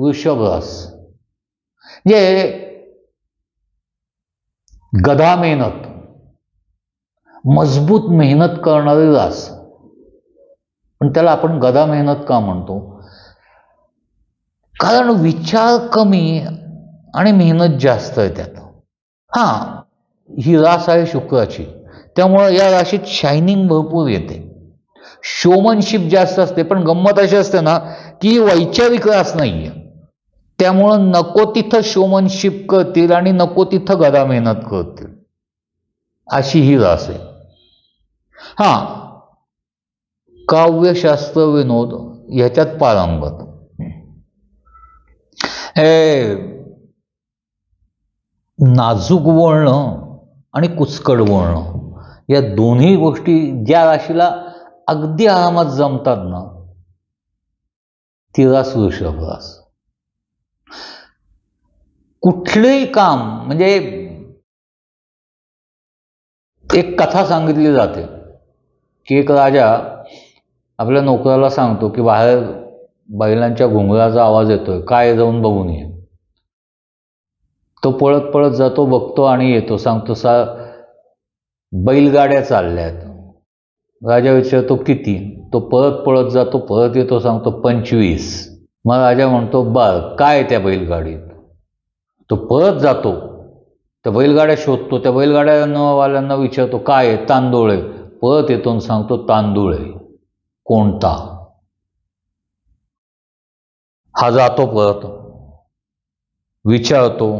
वृषभ रास म्हणजे गधा मेहनत मजबूत मेहनत करणारे रास पण त्याला आपण गदा मेहनत का म्हणतो? कारण विचार कमी आणि मेहनत जास्त आहे त्यात. हां ही रास आहे शुक्राची. त्यामुळं या राशीत शायनिंग भरपूर येते. शोमनशिप जास्त असते पण गंमत अशी असते ना की वैचारिक रास नाही आहे त्यामुळं नको तिथं शोमनशिप करतील आणि नको तिथं गदा मेहनत करतील. अशी ही रास आहे. हा काव्यशास्त्र विनोद ह्याच्यात पारंगत. हे नाजूक वळणं आणि कुचकड वळणं या दोन्ही गोष्टी ज्या राशीला अगदी आरामात जमतात ना ती रास वृषभ रास कुठलंही काम म्हणजे एक कथा सांगितली जाते की एक राजा आपल्या नोकराला सांगतो की बाहेर बैलांच्या घुंगराचा आवाज येतोय काय जाऊन बघून ये. तो पळत पळत जातो बघतो आणि येतो सांगतो सा बैलगाड्या चालल्यात राजा विचारतो किती? तो परत पळत जातो परत येतो सांगतो पंचवीस. मग राजा म्हणतो बर काय त्या बैलगाडीत? तो परत जातो त्या बैलगाड्या शोधतो त्या बैलगाड्यावाल्यांना विचारतो काय आहे? तांदूळ आहे. परत येतो आणि सांगतो तांदूळ आहे. कोणता? हा जातो परत. विचारतो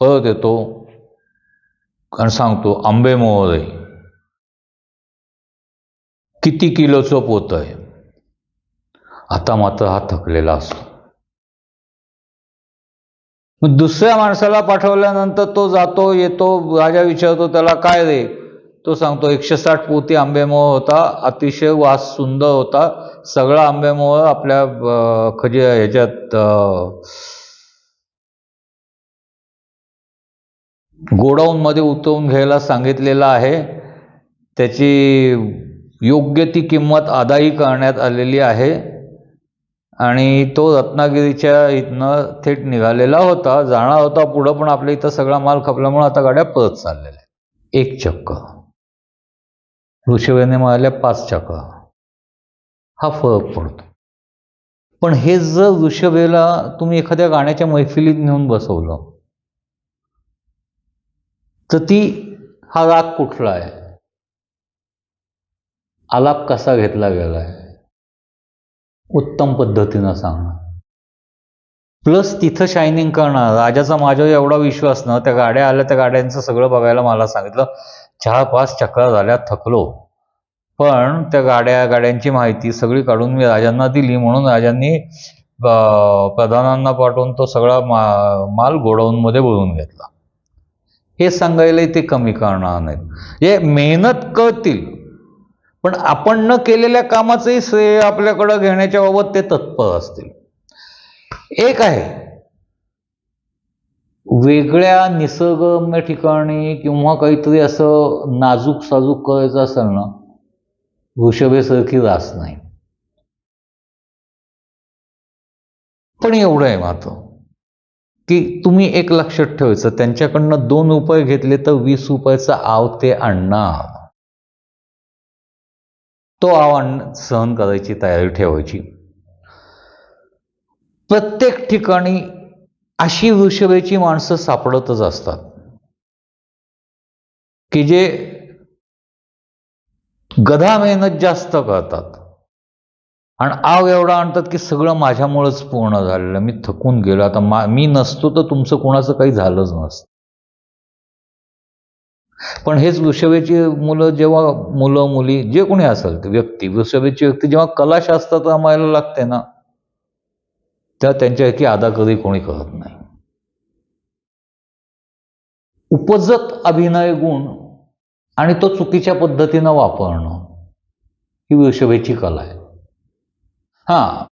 परत येतो आणि सांगतो आंबेमोहर आहे. किती किलोचं पोत आहे? आता मात्र हा थकलेला असतो. मग दुसऱ्या माणसाला पाठवल्यानंतर तो जातो येतो राजा विचारतो त्याला काय रे? तो सांगतो एकशे साठ पोती आंबेमोहर होता अतिशय वास सुंदर होता. सगळा आंबेमोहर आपल्या खजे ह्याच्यात गोडाऊनमध्ये उतरवून घ्यायला सांगितलेलं आहे. त्याची योग्य ती किंमत अदाई करण्यात आलेली आहे. आणि तो रत्नागिरीच्या इथनं थेट निघालेला होता जाणार होता पुढं पण आपल्या इथं सगळा माल खपल्यामुळे आता गाड्या परत चाललेल्या आहेत. एक चक्कर ऋषभेने मिळाल्या पाच चक्र हा फरक पडतो. पण हे जर ऋषभेला तुम्ही एखाद्या गाण्याच्या मैफिलीत नेऊन बसवलं तर ती हा राग कुठला आहे? आलाप कसा घेतला गेला आहे उत्तम पद्धतीनं सांगणं प्लस तिथं शायनिंग करणं राजाचा माझ्यावर एवढा विश्वास ना त्या गाड्या आल्या त्या गाड्यांचं सगळं बघायला मला सांगितलं. चार पाच चक्रा झाल्या थकलो. पण त्या गाड्या गाड्यांची माहिती सगळी काढून मी राजांना दिली. म्हणून राजांनी प्रधानांना पाठवून तो सगळा मा माल गोडाऊनमध्ये भरून घेतला. हे सांगायला ते कमी करणार नाहीत. हे मेहनत करतील पण आपण न केलेल्या कामाचंही श्रेय आपल्याकडं घेण्याच्या बाबत ते तत्पर असतील. एक आहे वेगळ्या निसर्गम्य ठिकाणी किंवा काहीतरी असं नाजूक साजूक करायचं असेल ना वृषभेसारखी रास नाही. पण एवढं आहे मात्र की तुम्ही एक लक्षात ठेवायचं त्यांच्याकडनं दोन रुपये घेतले तर वीस रुपयाचा आव ते आणणार. तो आव आण सहन करायची तयारी ठेवायची. प्रत्येक ठिकाणी अशी वृषभेची माणसं सापडतच असतात की जे गधा मेहनत जास्त करतात. आणि आव एवढा आणतात की सगळं माझ्यामुळंच पूर्ण झालेलं मी थकून गेलो. आता मा मी नसतो तर तुमचं कोणाचं काही झालंच नसतं. पण हेच वृषभेची मुलं जेव्हा मुलं मुली जे कोणी असेल ते व्यक्ती वृषभेची व्यक्ती जेव्हा कलाशास्त्रात रमायला लागते ना तेव्हा त्यांच्यापैकी कधी कोणी करत नाही. उपजत अभिनय गुण आणि तो चुकीच्या पद्धतीनं वापरणं ही वृषभेची कला आहे. हां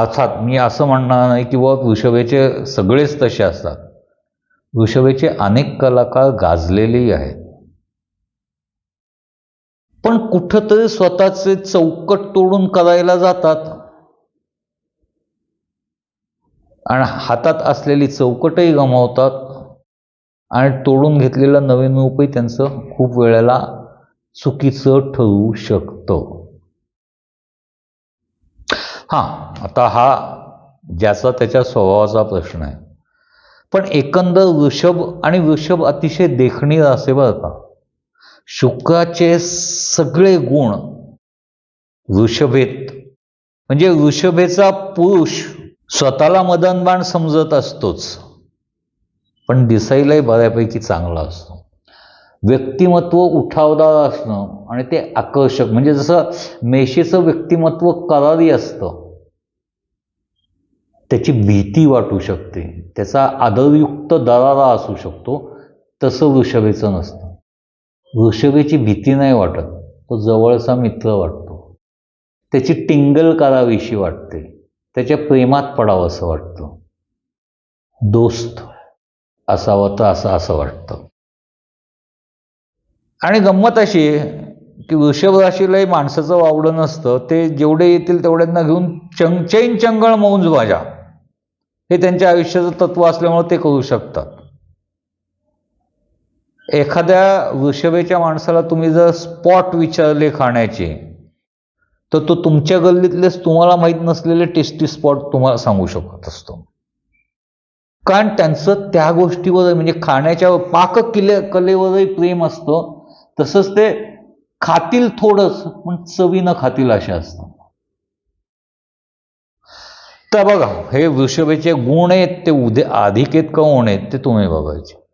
अर्थात मी असं म्हणणार नाही की बाबा वृषभेचे सगळेच तसे असतात. वृषभेचे अनेक कलाकार गाजलेलेही आहेत. पण कुठंतरी स्वतःचे चौकट तोडून करायला जातात. आणि हातात असलेली चौकटही गमावतात. आणि तोडून घेतलेला नवीन रूपही त्यांचं खूप वेळेला चुकीचं ठरू शकतं. हां आता हा ज्याचा त्याच्या स्वभावाचा प्रश्न आहे. पण एकंदर वृषभ आणि वृषभ अतिशय देखणीर असे बरं का? शुक्राचे सगळे गुण वृषभेत म्हणजे वृषभेचा पुरुष स्वतःला मदनबाण समजत असतोच. पण दिसायलाही बऱ्यापैकी चांगला असतो. व्यक्तिमत्व उठावदार असणं आणि ते आकर्षक म्हणजे जसं मेशीचं व्यक्तिमत्व करारी असतं त्याची भीती वाटू शकते. त्याचा आदरयुक्त दरारा असू शकतो. तसं वृषभेचं नसतं. वृषभेची भीती नाही वाटत तो जवळचा मित्र वाटतो. त्याची टिंगल करावीशी वाटते त्याच्या प्रेमात पडावं असं वाटतं. दोस्त असावं तर असं असं वाटतं. आणि गंमत अशी आहे की वृषभ राशीलाही माणसाचं वावडं नसतं ते जेवढे येतील तेवढ्यांना घेऊन चंग चैन चंगळ मौंज भाजा हे त्यांच्या आयुष्याचं तत्व असल्यामुळे ते करू शकतात. एखाद्या वृषभेच्या माणसाला तुम्ही जर स्पॉट विचारले खाण्याचे तर तो तुमच्या गल्लीतलेच तुम्हाला माहीत नसलेले टेस्टी स्पॉट तुम्हाला सांगू शकत असतो. कारण त्यांचं त्या गोष्टीवर म्हणजे खाण्याच्या पाक किले कलेवरही प्रेम असतं. तसंच ते खातील थोडंच पण चवीनं खातील असे असतात. तर बघा हे वृषभेचे गुण आहेत ते उद्या अधिक आहेत का गुण आहेत ते तुम्ही बघायचे.